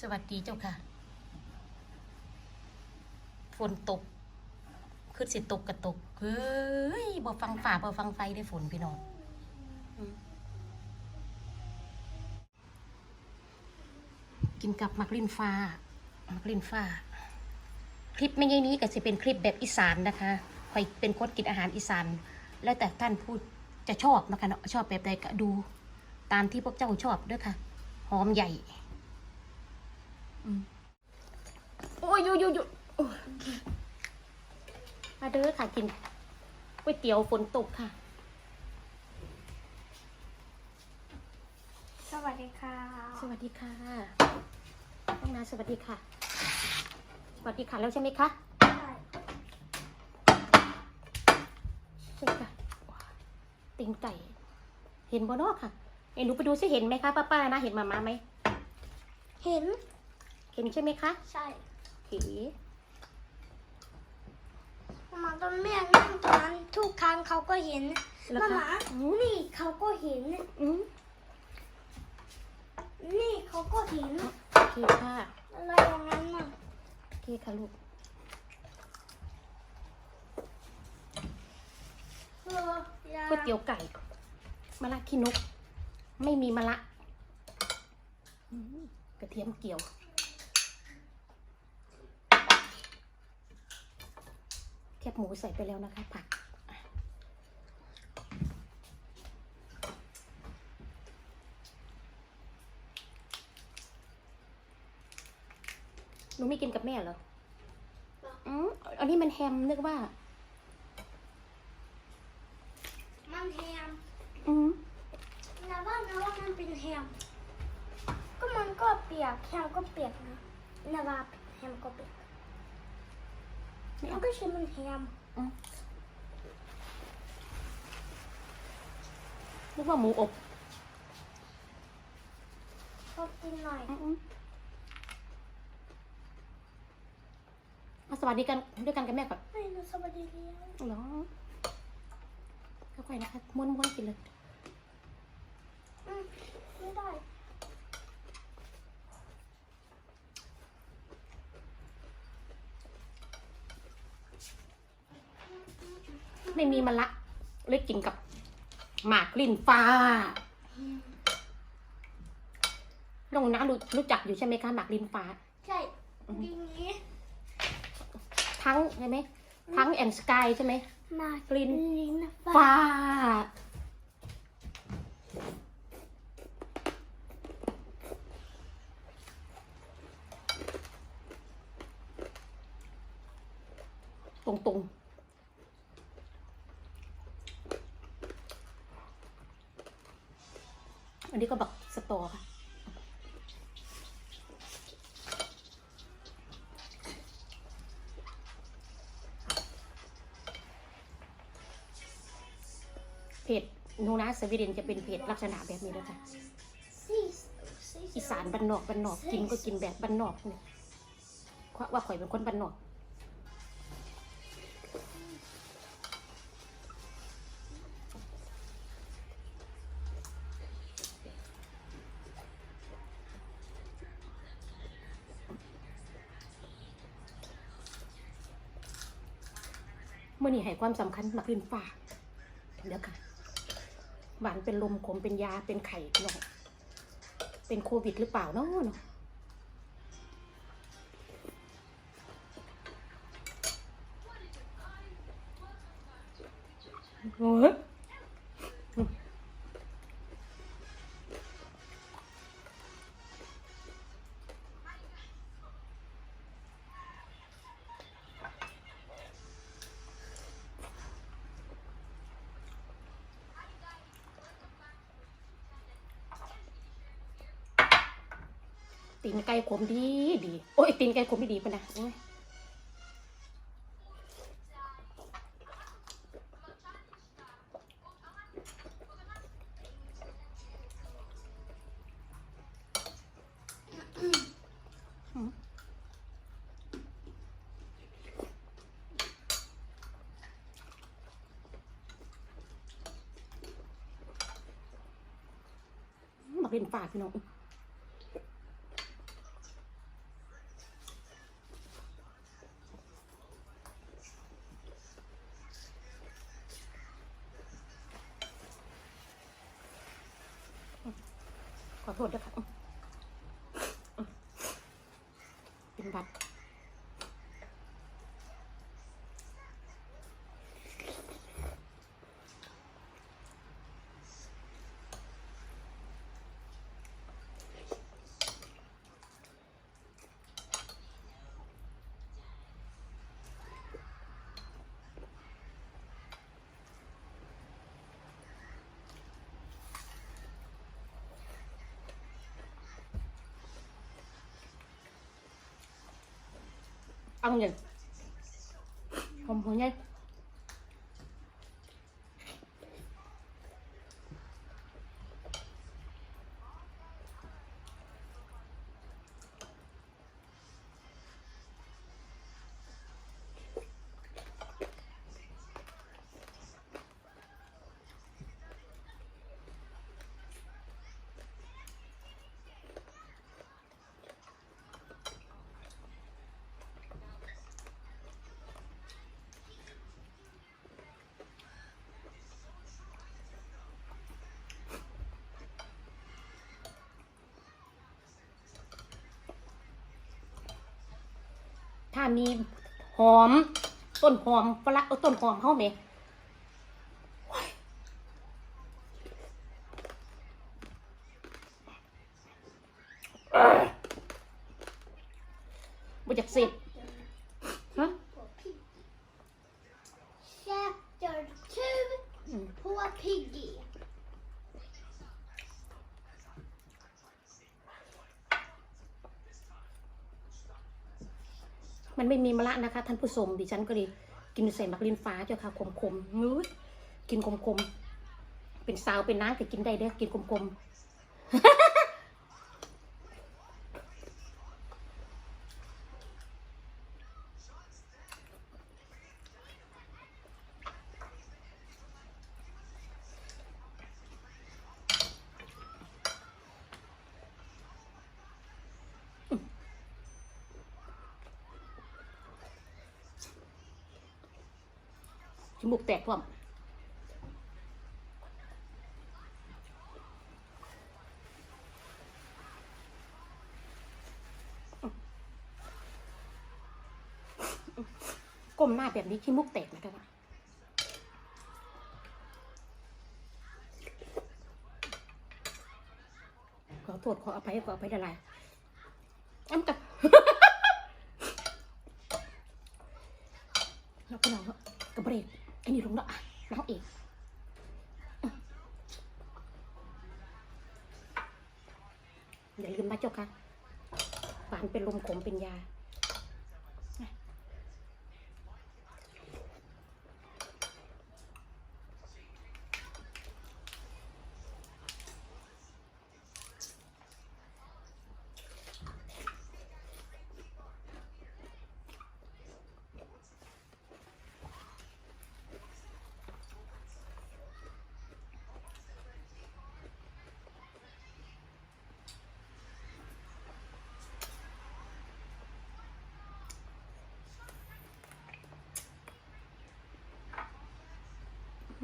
สวัสดีเจ้าค่ะ ฝนตกขึ้นสิตกกระตก เฮ้ยบ่ฟังฝ่าบ่ฟังไฟได้ฝนพี่น้องกินกับมักลินฟ้า มักลินฟ้า คลิปไม่ใช่นี้ก็จะเป็นคลิปแบบอีสานนะคะคอยเป็นคนกินอาหารอีสาน แล้วแต่ท่านพูดจะชอบนะคะเนาะชอบแบบใดก็ดู ตามที่พวกเจ้าชอบด้วยค่ะ หอมใหญ่ โอ้ยอยู่อยู่อยู่โอ้ยมาเด้อค่ะกินก๋วยเตี๋ยวฝนตกค่ะ สวัสดีค่ะ สวัสดีค่ะน้องนาสวัสดีค่ะ สวัสดีค่ะแล้วใช่ไหมคะใช่ใช่ค่ะว้าวตีนไก่ เห็นบ่เนอกค่ะเอ็นหนูไปดูซิเห็นไหมคะป้าป้าๆนะเห็นมามาไหม เห็น เห็นใช่ไหมคะใช่โอเคมาตอนแม่นั่งตอนนั้นทุกครั้งเขาก็เห็นแล้วมาหคะมานี่เขาก็เห็นอืมนี่เขาก็เห็นโอเคค่ะอะไรอย่างนั้นน่ะโอเคค่ะลูกเออยาก๋วยเตี๋ยวไก่มะระขี้นก ไม่มีมะระอืมกระเทียมเกี่ยว แคบ หมูใส่ไปแล้วนะคะ ผักอะหนูไม่กินกับแม่เหรออืมอันนี้มันแฮมนึกว่า มันแฮม อืมนะว่านะว่ามันเป็นแฮม ก็มันก็เปียก แฮมก็เปียกนะนะว่าแฮมก็เปียก ไม่มัเอานก็ใช่มันแฮมอืมนึกว่าหมูอบก็กินหน่อยอืมมาสวัสดีกันด้วยกันกับแม่ก่อนไม่รู้สวัสดีแล้วเหรอค่อยๆนะคะม้วนๆกินเลยอืมไม่ได้ ไม่มีมะละเลยกินกับหมากลิ้นฟ้าน้องน้ารู้รู้จักอยู่ใช่ไหมคะหมากลิ้นฟ้า ใช่ดีนี้ทั้งใช่ไหมทั้งแอนสกายใช่ไหมมากลิ้นลิ้นฟ้าตรงตรงๆ นนี้ก็บักสตอค่ะเพจนูนะสวีเดนจะเป็นเพจลักษณะแบบนี้เลยค่ะอีสานบ้านนอกบ้านนอกกินก็กินแบบบ้านนอกเนี่ยว่าข่อยเป็นคนบ้านนอก มื่อนี้ให้ความสำคัญมากขึ้นฝากเดี๋ยวค่ะหวานเป็นลมขมเป็นยาเป็นไข่เนาะเป็นโควิดหรือเปล่าเนาะเนาะโอ้ ตีนไก่ขมดีดีโอ้ยตีนไก่ขมดีดีปะนะโอ้ยอืมบักเล่นฝากพี่น้อง อ โทษด้วยค่ะ เอาเงิ ถ้ามีหอม ต้นหอมฝรั่งเอาต้นหอมเข้าไหมมาจากเสร็จฮะ Chapter อืม 2 Poor Piggy. มันไม่มีมะละนะคะ ท่านผู้ชมดิฉันก็เลยกินใส่มักลินฟ้าเจ้าค่ะคมๆมื้อกินคมๆเป็นสาวเป็นน้าแต่กินได้เด้อกินคมๆ จมูกแตกพร้อมก้มหน้าแบบนี้ขี้มุกแตกนะคะว่าขอโทษขออภัยขออภัยละลายอ้ำกับแล้วก็เรากระเบรก อ้นี่ลงแล้วอะเราเองอย่าลืมนะเจ้าค่ะหวานเป็นลมขมเป็นยา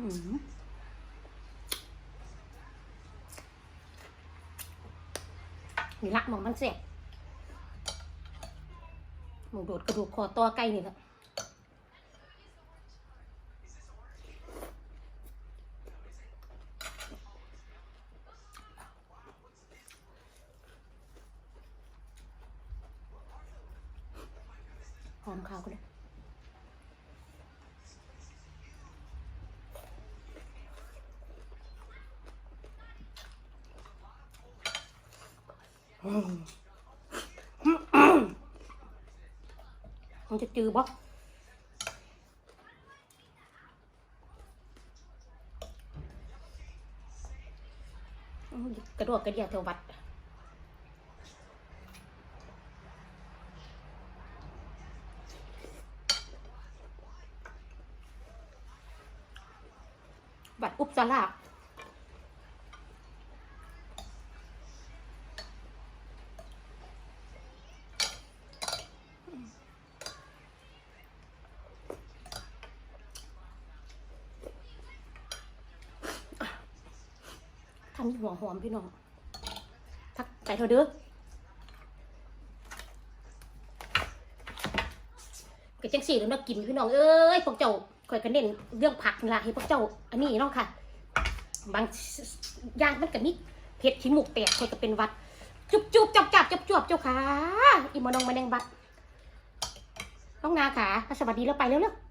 นี่ละหมองมันเสียหมูโดดกระดูกคอตัวไก่นี่แหละหอมข้าวก็เล มันจะจือบ่กระโดดกระเดียแถววัดวัดอุปสลาทำให้หัวหอมพี่น้องใส่เถอะเด้อก็จังสี่แล้วมากินพี่น้องเอ้ยพวกเจ้าคอยกันเน้นเรื่องผักนี่ละให้พวกเจ้า อันนี้เนาะค่ะ บางอย่างมันก็มีเผ็ดขี้หมูกแตกคอยก็เป็นวัด จุบจุบจับจับจับจวบเจ้าค่ะอีมานองมาแดงบัดน้องนาค่ะสวัสดีแล้วไปเร็วๆ